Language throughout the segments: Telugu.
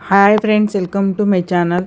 hi friends welcome to my channel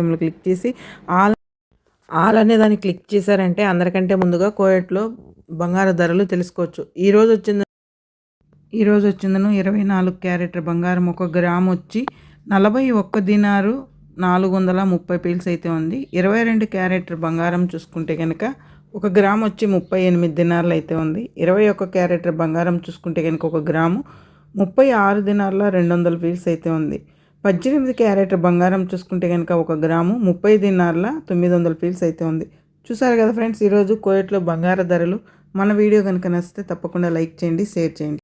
symbol click చేసి ఆల్ ఆల్ అనే దాన్ని క్లిక్ చేశారంటే అందరికంటే ముందుగా కోయట్లో బంగారు ధరలు తెలుసుకోవచ్చు. ఈరోజు వచ్చింది ఈరోజు వచ్చిందను ఇరవై నాలుగు క్యారెట్ బంగారం. ఒక గ్రామ్ వచ్చి నలభై ఒక్క దినారు నాలుగు వందల ముప్పై పీల్స్ అయితే ఉంది. ఇరవై రెండు క్యారెట్ బంగారం చూసుకుంటే కనుక ఒక గ్రామ్ వచ్చి ముప్పై ఎనిమిది దినార్లు అయితే ఉంది. ఇరవై ఒక్క క్యారెట్ బంగారం చూసుకుంటే కనుక ఒక గ్రాము ముప్పై ఆరు దినార్ల రెండు వందల పీల్స్ అయితే ఉంది. పద్దెనిమిది క్యారెట్ బంగారం చూసుకుంటే కనుక ఒక గ్రాము ముప్పై దినార్ల తొమ్మిది వందల పీల్స్ అయితే ఉంది. చూసారు కదా ఫ్రెండ్స్ ఈరోజు కోయట్లో బంగారు ధరలు. మన వీడియో కనుక నచ్చితే తప్పకుండా లైక్ చేయండి షేర్ చేయండి.